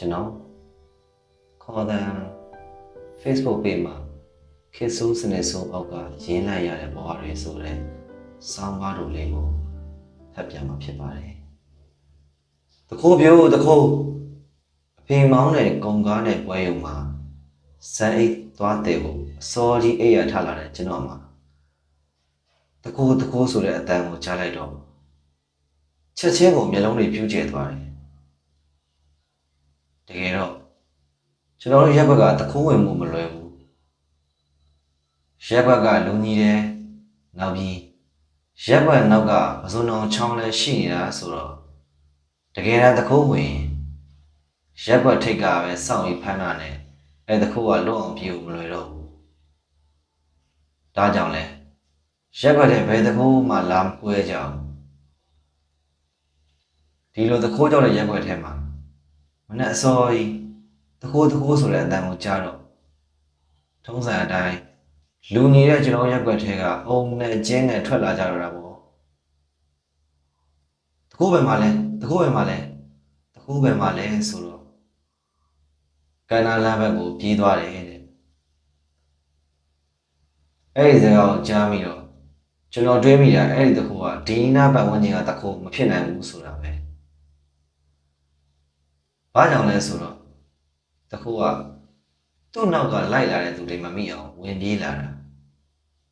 ကျွန်တော်ခေါ်တဲ့ Facebook page မှာခေတ်ဆိုးစနေဆိုးအောက်ကရင်းလိုက်ရတဲ့ဘဝတွေဆိုတဲ့စောင်းကားတို့လေးကိုဖတ်ပြမှာဖြစ်ပါတယ်။တခိုးပြိုးတခိုးအဖေမောင်းတဲ့ကုံကားနဲ့ပွဲရုံမှာဇန်အိတ်သွားတဲ့ကိုအစောကြီးအိပ်ရထလာတဲ့ကျွန်တော်မှာတခိုးတခိုးဆိုတဲ့အတန်ကိုကြားလိုက်တော့ချက်ချင်းကိုမျက်လုံးတွေပြူးကျဲသွားတယ်။ တကယ်တော့ကျွန်တော်တို့ရက်ဘက်ကတခိုးဝင်မှုမလွယ်ဘူး။ရက်ဘက်ကလူကြီးတယ်နောက်ပြီးရက်ဘက်နောက်ကပစုံအောင်ချောင်းလဲရှိနေတာဆိုတော့တကယ်တမ်းတခိုးဝင်ရက်ဘက်ထိတ်ကပဲစောင့်ပြီးဖမ်းတာနဲ့အဲတခိုးကလွတ်အောင်ပြေဖို့မလွယ်တော့ဘူး။ဒါကြောင့်လဲရက်ဘက်တဲ့ဘယ်တခိုးမှလာမကွဲကြအောင်ဒီလိုတခိုးကြောက်တဲ့ရက်ဘက်ထဲမှာ မနဲ့အစောကြီးတခိုးတခိုးဆိုတဲ့အတန်ကိုကြားတော့ထုံးစံအတိုင်းလူနေတဲ့ကျွန်တော်ရက်ွက်ထဲကအုံနဲ့ကျင်းနဲ့ထွက်လာကြတော့တာပေါ့တခိုးပဲမှာလဲတခိုးပဲမှာလဲတခိုးပဲမှာလဲဆိုတော့ကန္နာလမ်းဘက်ကိုပြေးသွားတယ်တဲ့အဲ့ဒီစကားကိုကြားပြီးတော့ကျွန်တော်တွေးမိတာအဲ့ဒီတခိုးကဒီနာပတ်ဝန်းကျင်ကတခိုးမဖြစ်နိုင်ဘူးဆိုတာပဲ ဘာကြောင့်လဲဆိုတော့တခိုးကသူ့နောက်ကလိုက်လာတဲ့သူတွေမမိအောင်ဝင်ပြေးလာတာ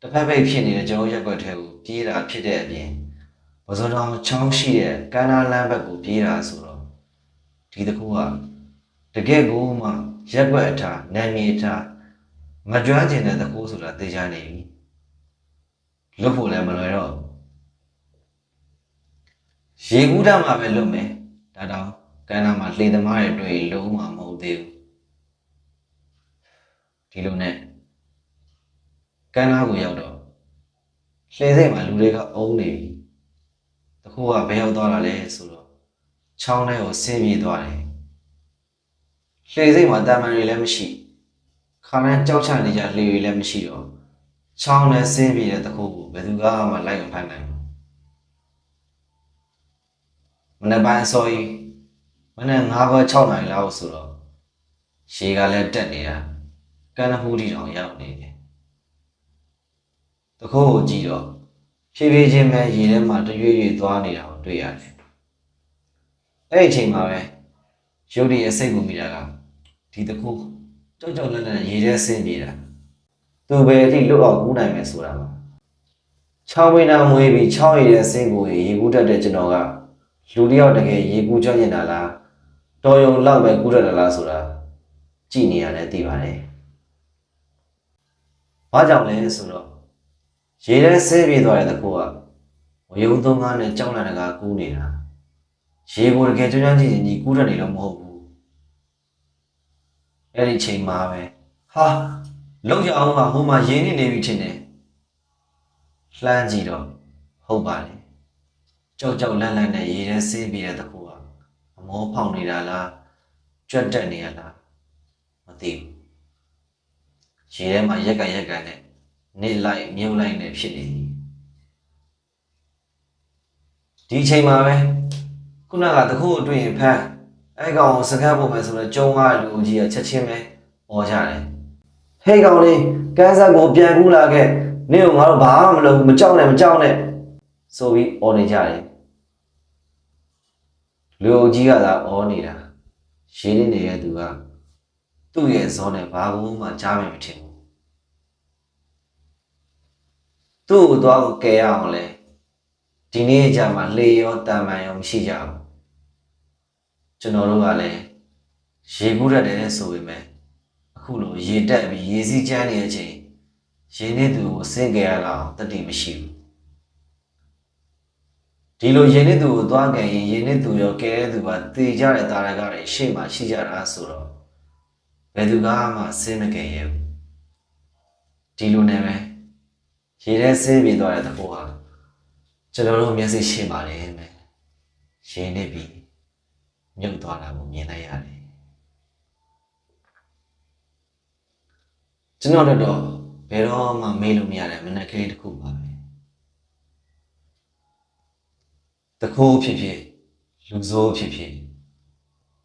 တစ်ဖက်ဖိတ်ဖြစ်နေတဲ့ကျွန်တော်ရက်ွက်ထဲကိုပြေးတာဖြစ်တဲ့အပြင်ဘဇွန်တော်ချောင်းရှိတဲ့ကန္နာလမ်းဘက်ကိုပြေးတာဆိုတော့ဒီတခိုးကတကယ်ကိုမှရက်ွက်အထာနာမည်အထာမကြွားကျင်တဲ့တခိုးဆိုတာသိချနေပြီလွတ်ဖို့လည်းမလွယ်တော့ရေကူးတာမှပဲလွတ်မယ်ဒါတော့ ကန္နာမှာလှေသမားတွေတွေ့လုံးဝမဟုတ်သေးဘူးဒီလိုနဲ့ကမ်းနားကိုရောက်တော့လှေစိတ်မှာလူတွေကအုံးနေပြီတခုကဘယ်ရောက်သွားတာလဲဆိုတော့ချောင်းထဲကိုဆင်းပြေးသွားတယ်လှေစိတ်မှာတာမန်တွေလည်းမရှိခါနဲ့ကြောက်ချနေကြလှေတွေလည်းမရှိတော့ချောင်းနဲ့ဆင်းပြေးတဲ့တခုကိုဘယ်သူကမှလိုက်မဖမ်းနိုင်ဘူးမနေ့ပိုင်းအစောကြီး မနေ့9ဘက်6နိုင်လောက်ဆိုတော့ရေကလည်းတက်နေတာကမ်းနဖူးတီတောင်ရောက်နေတယ်တခိုးကိုကြည့်တော့ဖြည်းဖြည်းချင်းပဲရေထဲမှာတရွေ့ရွေ့သွားနေတာကိုတွေ့ရတယ်အဲ့ဒီအချိန်မှာပဲရုပ်တရက်စိတ်ကူမိတာကဒီတခိုးကြောက်ကြောက်လန့်လန့်ရေထဲဆင်းနေတာသူပဲအထိလွတ်အောင်ကူးနိုင်မယ်ဆိုတာပါချောင်းဝင်းနာမွေးပြီးချောင်းရည်တဲ့ဆင်းကိုရေကူးတတ်တဲ့ကျွန်တော်ကလူတစ်ယောက်တကယ်ရေကူးကြွနေတာလား တော်ယုံလောက်ပဲကူးတတ်တယ်လားဆိုတာကြည့်နေရတယ်သိပါတယ်။ဘာကြောင့်လဲဆိုတော့ရေထဲဆဲပြေးသွားတဲ့တကူကဝယုံသုံးကားနဲ့ကြောက်လာတကားကူးနေတာ။ရေကိုတကယ်ကြွမ်းကြမ်းကြည့်ရင်ဒီကူးတတ်နေလို့မဟုတ်ဘူး။အဲ့ဒီချိန်မှာပဲဟာလောက်ရအောင်ကဟိုမှာရင်းနေနေပြီထင်တယ်။လှမ်းကြည့်တော့ဟုတ်ပါလေ။ကြောက်ကြောက်လန့်လန့်နဲ့ရေထဲဆဲပြေးတဲ့တကူကအ မောဖောက်နေတာလားကြွက်တက်နေရလားမသိဘူး။ရေထဲမှာရက်ကရက်ကနဲ့နေလိုက်မြုပ်လိုက်နဲ့ဖြစ်နေပြီဒီအချိန်မှာပဲခုနကတခုအတွင်းဖမ်းအဲ့ကောင်ကိုစကားပုံမယ်ဆိုတော့ကျုံကားလူကြီးကချက်ချင်းပဲပေါ်ကြတယ်ဟေးကောင်လေးကန်းဆက်ကိုပြန်ကူးလာခဲ့နင့်ကငါတို့ဘာမှမလုပ်ဘူးမကြောက်နဲ့မကြောက်နဲ့ဆိုပြီးអော်နေကြတယ် လူကြီးကသာអော်နေတာရှင်းနေနေတဲ့သူကသူ့ရဲ့ဇောနဲ့ဘာမှကြားမယ်မထင်ဘူးသူ့ကိုသွားကိုကယ်ရအောင်လဲဒီနေ့အကြမှာလေရောတာမန်ရောမရှိကြဘူးကျွန်တော်တို့ကလည်းရေကူးရတယ်ဆိုပေမဲ့အခုလိုရေတက်ပြီးရေစီးချမ်းနေတဲ့အချိန်ရေနေသူကိုဆင်းကြရအောင်တတိမရှိဘူး ဒီလိုရေနေသူကိုသွားကြရင်ရေနေသူရောကဲတဲ့သူပါတေကြတဲ့တာရကတွေရှေ့မှာရှိကြတာဆိုတော့ဘယ်သူကမှဆင်းမကြရဘူးဒီလိုနဲ့ပဲရေထဲဆင်းပြေသွားတဲ့သဘောဟာကျွန်တော်တို့မျက်စိရှင်းပါတယ်မယ်ရေနေပြီးမြုပ်သွားတာကိုမြင်လိုက်ရတယ်ကျွန်တော်တို့တော့ဘယ်တော့မှမေးလို့မရတဲ့မနက်ကလေးတစ်ခုပါပဲ တခိုးဖြစ်ဖြစ်လူဆိုးဖြစ်ဖြစ်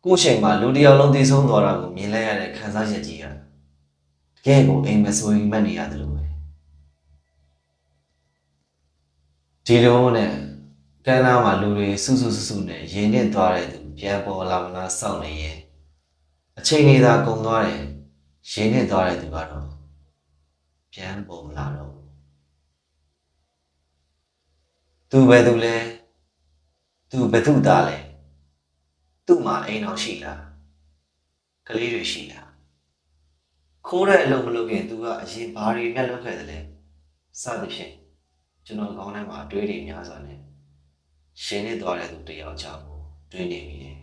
ကိုယ့်ချိန်မှာလူတစ်ယောက်လုံးတည်ဆုံးသွားတာကိုမြင်လိုက်ရတဲ့ခံစားချက်ကြီးကတကယ်ကိုအိမ်မဆိုရင်မှတ်နေရတယ်လို့ပဲဒီလိုနဲ့ကမ်းနားမှာလူတွေစုစုစုစုနဲ့ရင်းနှင်းသွားတဲ့သူပြန်ပေါ်လာမလားစောင့်နေရင်အချိန်လေးသာကုန်သွားတယ်ရင်းနှင်းသွားတဲ့သူကတော့ပြန်ပေါ်မလာတော့ဘူးသူပဲသူလဲ သူဘယ်သူသားလဲသူ့မှာအိမ်တော်ရှိလားကလေးတွေရှိလားခိုးတဲ့အလုပ်မလုပ်ခင်သူကအရင်ဘာတွေမျက်လုပ်ခဲ့တယ်လဲစသဖြင့်ကျွန်တော်ကောင်းထဲမှာအတွေးတွေများစွာနဲ့ရှင်းနေသွားတဲ့သူတစ်ယောက်ကြောင့်တွေးနေမိတယ်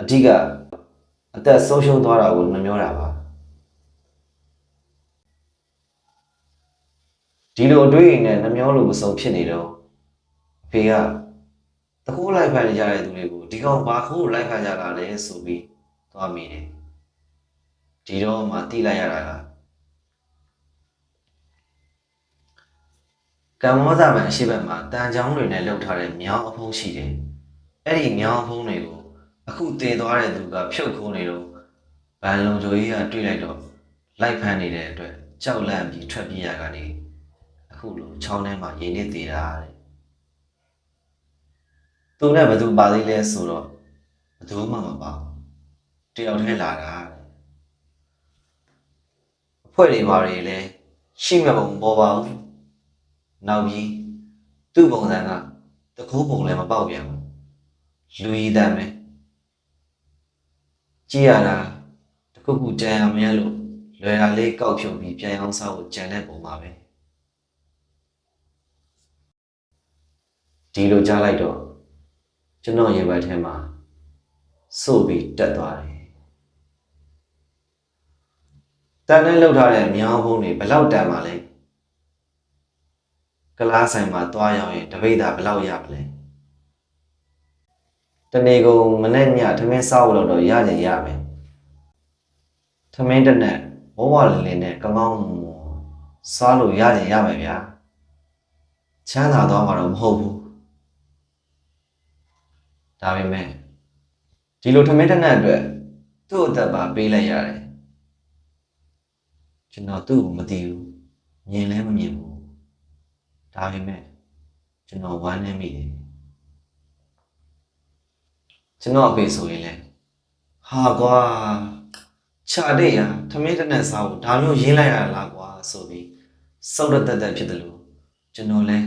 အဓိကအသက်ဆုံးရှုံးသွားတာကိုနှမျောတာပါဒီလိုအတွေးရင်နဲ့နှမျောလို့မဆုံးဖြစ်နေတော့အ ဖေကတကူလိုက်ဖန်နေကြတဲ့သူတွေကိုဒီကောင်ဘာခိုးလိုက်ဖန်ကြတာလဲဆိုပြီးသွားမိတယ်ဒီတော့မှတိလိုက်ရတာကကမ္ဘောဇာမန်အရှိဘက်မှာတန်ချောင်းတွေနဲ့လှုပ်ထားတဲ့မြောင်းအဖုံးရှိတယ်အဲ့ဒီမြောင်းအဖုံးတွေကိုအခုတည်သွားတဲ့သူကဖြုတ်ခိုးနေတော့ဗန်လုံဂျိုကြီးကတွေးလိုက်တော့လိုက်ဖမ်းနေတဲ့အတွက်ကြောက်လန့်ပြီးထွက်ပြေးရကနေအခုလိုချောင်းထဲမှာရေနစ်သေးတာတဲ့ သူနဲ့ဘသူပါသေးလဲဆိုတော့ဘသူမှမပါဘူးတယောက်တည်းလာတာတဲ့အဖွဲ့တွေဘာတွေလဲရှိမဲ့ပုံပေါ်ပါဘူးနောက်ပြီးသူ့ပုံစံကတကူပုံလည်းမပေါက်ပြန်ဘူးလူကြီးတမ်းပဲကြည့်ရတာတခုခုကြံရမရလို့လွယ်တာလေးကောက်ဖြုတ်ပြီးပြန်အောင်စားဖို့ကြံတဲ့ပုံပါပဲဒီလိုကြားလိုက်တော့ ကျွန်တော်ရေဘက်ထဲမှာစို့ပြီးတက်သွားတယ်တန်နဲ့လောက်ထားတဲ့မြောင်းဖုံးတွေဘယ်လောက်တန်ပါလဲကလားဆိုင်မှာသွားရောက်ရင်တပိတ်တာဘယ်လောက်ရပါလဲတနေ့ကုန်မနေ့ညထမင်းစားဖို့တော့ရကြရမယ်ထမင်းတစ်နက်ဝဝလင်းလင်းနဲ့ကောင်းကောင်းစားလို့ရကြရမယ်ဗျာချမ်းသာသွားမှာတော့မဟုတ်ဘူး ဒါပေမဲ့ဒီလိုထမင်းတစ်နက်အတွက်သူ့အသက်ပါပေးလိုက်ရတယ်ကျွန်တော်သူ့ကိုမသိဘူးမြင်လည်းမမြင်ဘူးဒါပေမဲ့ကျွန်တော်ဝမ်းနေမိတယ်ကျွန်တော်အဖေဆိုရင်လည်းဟာကွာခြာတဲ့ရထမင်းတစ်နက်စားဖို့ဒါမျိုးရင်းလိုက်ရလားကွာဆိုပြီးစောက်တက်တက်ဖြစ်တယ်လို့ကျွန်တော်လည်း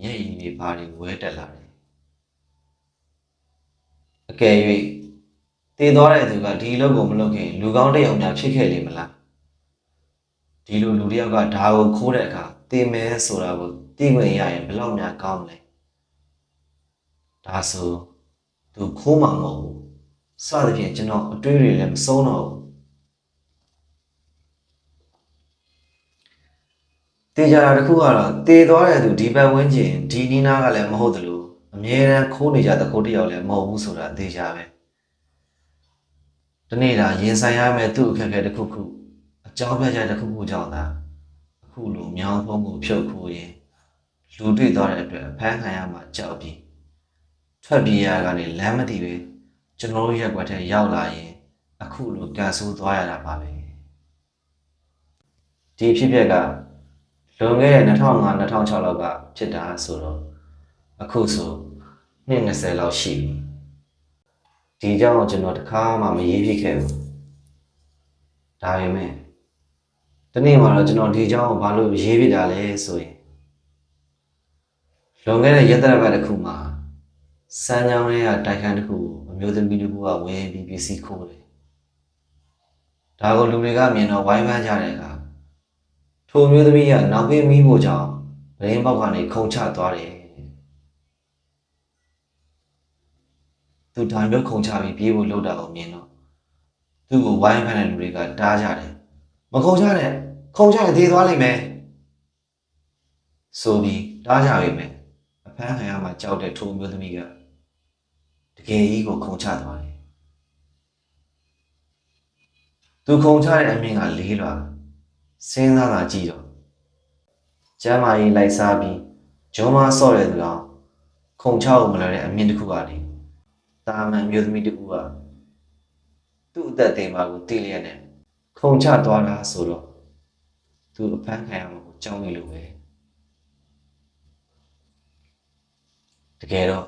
မျက်ရည်တွေဘာတွေဝဲတက်လာတယ် အကယ်၍တည်သွားတဲ့သူကဒီအလုပ်ကိုမလုပ်ခင်လူကောင်းတစ်ယောက်များဖြစ်ခဲ့လိမ့်မလားဒီလိုလူတစ်ယောက်ကဒါကိုခိုးတဲ့အခါတည်မဲဆိုတာကိုသိခွင့်ရရင်ဘယ်လောက်များကောင်းမလဲဒါဆိုသူခိုးမှာမဟုတ်ဘူးစသဖြင့်ကျွန်တော်အတွေးတွေလည်းမဆုံးတော့ဘူးတေးကြတာတစ်ခုကတော့တေးသွားတဲ့သူဒီပတ်ဝန်းကျင်ဒီနီးနားကလည်းမဟုတ်တယ်လို့ အမြဲတမ်းခိုးနေကြတဲ့ခိုးတစ်ယောက်လည်းမဟုတ်ဘူးဆိုတာတေးကြပဲဒီနေ့ဒါရင်ဆိုင်ရမယ့်သူ့အခက်အခဲတစ်ခုခုအကြောင်းပြချက်တစ်ခုခုကြောင့်သာအခုလိုမြောင်းဖုံးကိုဖြုတ်ခိုးရင်လူတွေ့သွားတဲ့အတွက်အဖမ်းခံရမှာကြောက်ပြီးထွက်ပြေးရကနေလမ်းမတည်ပဲကျွန်တော်တို့ရက်ွက်ထဲရောက်လာရင်အခုလိုကန်ဆိုးသွားရတာပါပဲဒီဖြစ်ပျက်ကလွန်ခဲ့တဲ့2005 2006လောက်ကဖြစ်တာဆိုတော့အခုဆို နှစ်20လောက်ရှိပြီဒီကြောင့်ကျွန်တော်တခါမှမရေးဖြစ်ခဲ့ဘူးဒါပေမဲ့ဒီနေ့မှာတော့ကျွန်တော်ဒီကြောင့်ဘာလို့ရေးဖြစ်တာလဲဆိုရင်လွန်ခဲ့တဲ့ရက်သတ္တပတ်တစ်ခုမှာစမ်းချောင်းရဲ့တိုက်ခန်းတစ်ခုကိုအမျိုးသမီးတစ်ခုကဝင်ပြီးပစ္စည်းခိုးတယ်ဒါကိုလူတွေကမြင်တော့ဝိုင်းပန်းကြတဲ့အခါထိုမျိုးသမီးကနောက်ပေးမိဖို့ကြောင့်ဗရင်ပေါက်ကနေခုန်ချသွားတယ် သူဒါမျိုးခုန်ချပြီးပြေးဖို့လှုပ်တာကိုမြင်တော့သူ့ကိုဝိုင်းဖမ်းတဲ့လူတွေကတားကြတယ်မခုန်ချနဲ့ခုန်ချရင်သေးသွားလိမ့်မယ်ဆိုပြီးတားကြပြီမယ်အဖမ်းခံရမှာကြောက်တဲ့ထိုမျိုးသမီးကတကယ်ကြီးကိုခုန်ချသွားတယ်သူခုန်ချတဲ့အမြင့်ကလေးလွာစဉ်းစားလာကြည့်တော့ကျမ်းမာရေးလိုက်စားပြီးဂျုံမဆော့တဲ့သူအောင်ခုံချအောင်မလွယ်တဲ့အမြင့်တစ်ခုကနေ တတာမန်မျိုးသမီးတူကသူ့အသက်တင်ပါကိုတည်လျက်နဲ့ခုံချသွားတာဆိုတော့သူအဖမ်းခံရမှာကိုကြောက်နေလို့ပဲတကယ်တော့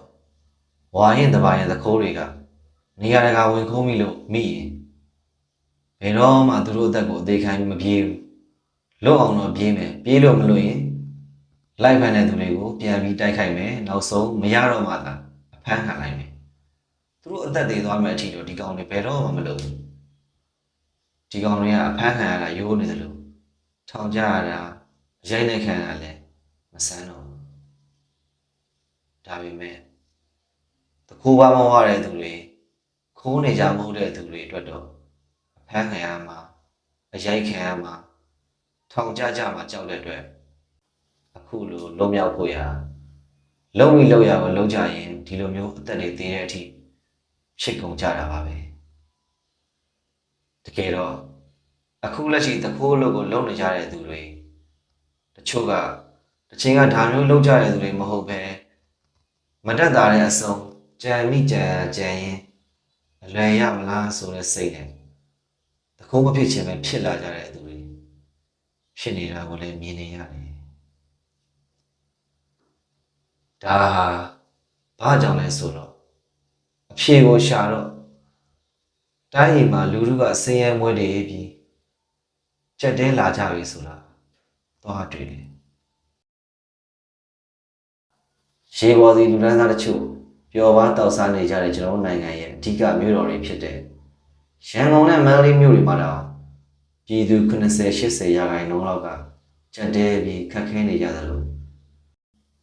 ဝါရင်တပါရင်သခိုးတွေကနေရာတကာဝင်ခုံးပြီလို့မိရင်ဘယ်တော့မှသူတို့အသက်ကိုအသေးခံပြီးမပြေးဘူးလွတ်အောင်တော့ပြေးမယ်ပြေးလို့မလို့ရင်လိုက်ဖန်တဲ့သူတွေကိုပြန်ပြီးတိုက်ခိုက်မယ်နောက်ဆုံးမရတော့မှသာအဖမ်းခံလိုက်မယ် သူတို့အသက်သေးသွားမယ်အထိတော့ဒီကောင်တွေဘယ်တော့မှမလုပ်ဘူးဒီကောင်တွေကအဖမ်းခံရတာရိုးနေတယ်လို့ထောင်ကြရတာရိုက်နေခံရတာလည်းမဆန်းတော့ဘူးဒါပေမဲ့တကူပါမဝတဲ့သူတွေခိုးနေကြမဟုတ်တဲ့သူတွေအတွက်တော့အဖမ်းခံရမှာအရိုက်ခံရမှာထောင်ကြကြမှာကြောက်တဲ့အတွက်အခုလိုလုံမြောက်ဖို့ရလုံမိလုံရကိုလုံကြရင်ဒီလိုမျိုးအသက်တွေသေးတဲ့အထိ ဖြစ်ကုန်ကြတာပါပဲတကယ်တော့အခုလက်ရှိသခိုးလို့ကိုလုံနေကြတဲ့သူတွေတချို့ကတချင်းကဒါမျိုးလုံကြတဲ့သူတွေမဟုတ်ပဲမတက်တာတဲ့အစုံကြံမိကြံကြံရင်အလွယ်ရမလားဆိုတဲ့စိတ်နဲ့သခိုးမဖြစ်ခြင်းပဲဖြစ်လာကြတဲ့သူတွေဖြစ်နေတာကိုလည်းမြင်နေရတယ်ဒါဟာဘာကြောင့်လဲဆိုတော့အ ဖြေကိုရှာတော့တိုင်းအိမ်မှာလူလူကဆင်းရဲမွဲတွေပြီးကြက်တဲလာကြပြီဆိုတာသွားတွေ့တယ်ရေပေါ်စီလူဒန်းသားတချို့ပျော်ပါတောက်စားနေကြတဲ့ကျွန်တော်တို့နိုင်ငံရဲ့အဓိကမြို့တော်တွေဖြစ်တဲ့ရန်ကုန်နဲ့မန္တလေးမြို့တွေမှာတော့ပြည်သူ90 80ရာခိုင်နှုန်းလောက်ကကြက်တဲပြီးခက်ခဲနေကြသလို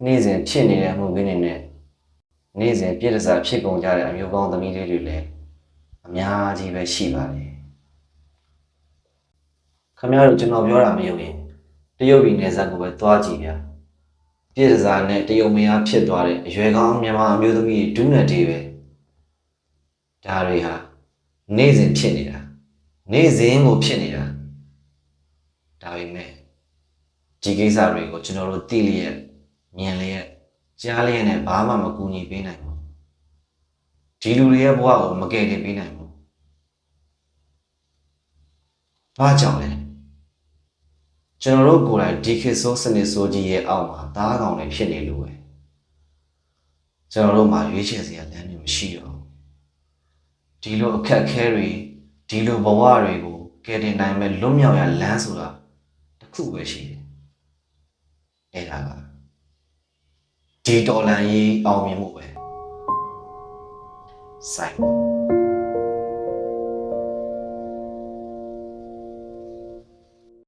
နေ့စဉ်ဖြစ်နေတဲ့အမှုခင်းတွေနဲ့ နေ့စဉ်ပြည့်တစားဖြစ်ကုန်ကြတဲ့အမျိုးကောင်းသမီးလေးတွေလည်းအများကြီးပဲရှိပါတယ်ခမရတို့ကျွန်တော်ပြောတာမယုံရင်တရုတ်ပြည်နယ်စပ်ကိုပဲသွားကြည့်ဗျာပြည့်တစားနဲ့တရုတ်မယားဖြစ်သွားတဲ့အရွယ်ကောင်းမြန်မာအမျိုးသမီးတွေဒုနဲ့တေးပဲဒါတွေဟာနေ့စဉ်ဖြစ်နေတာနေ့စဉ်ကိုဖြစ်နေတာဒါပေမဲ့ဒီကိစ္စတွေကိုကျွန်တော်တို့သိလျက်မြင်လျက် ကြားလျက်နဲ့ဘာမှမကူညီပေးနိုင်ဘူးဒီလူတွေရဲ့ဘဝကိုမကယ်တင်ပေးနိုင်ဘူးဘာကြောင့်လဲကျွန်တော်တို့ကိုယ်တိုင်ဒီခေတ်ဆိုးစနစ်ဆိုးကြီးရဲ့အောက်မှာသားကောင်တွေဖြစ်နေလို့ပဲကျွန်တော်တို့မှာရွေးချယ်စရာလမ်းမျိုးမရှိတော့ဘူးဒီလိုအခက်အခဲတွေဒီလိုဘဝတွေကိုကယ်တင်နိုင်မဲ့လွတ်မြောက်ရလမ်းဆိုတာတစ်ခုပဲရှိတယ်အဲ့ဒါက ဒီတော်လန်ကြီးအောင်မြင်မှုပဲစိုက်